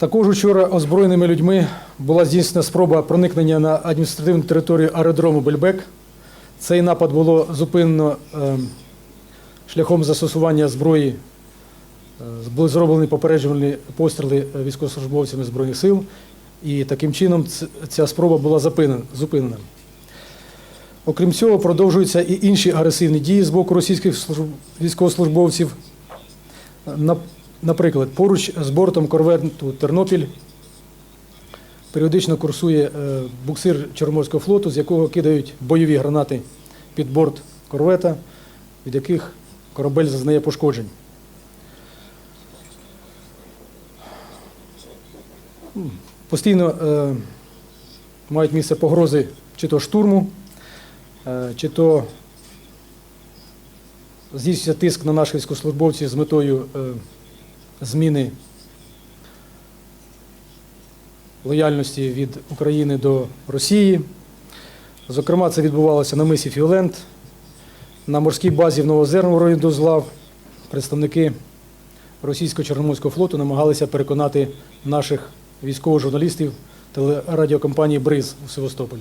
Також учора озброєними людьми була здійснена спроба проникнення на адміністративну територію аеродрому Бельбек. Цей напад було зупинено е, шляхом застосування зброї. Е, Були зроблені попереджувальні постріли е, військовослужбовцями Збройних сил, і таким чином ця спроба була зупинена- зупинена. Окрім цього, продовжуються і інші агресивні дії з боку російських військовослужбовців. На- Наприклад, поруч з бортом корвету Тернопіль періодично курсує е, буксир Чорноморського флоту, з якого кидають бойові гранати під борт корвета, від яких корабель зазнає пошкоджень. Постійно е, мають місце погрози чи то штурму, е, чи то здійснюється тиск на наших військовослужбовців з метою зміни лояльності від України до Росії. Зокрема, це відбувалося на мисі Фіолент, на морській базі в Новозерному районі Дозлав. Представники російського Чорноморського флоту намагалися переконати наших військових журналістів телерадіокомпанії Бриз у Севастополі.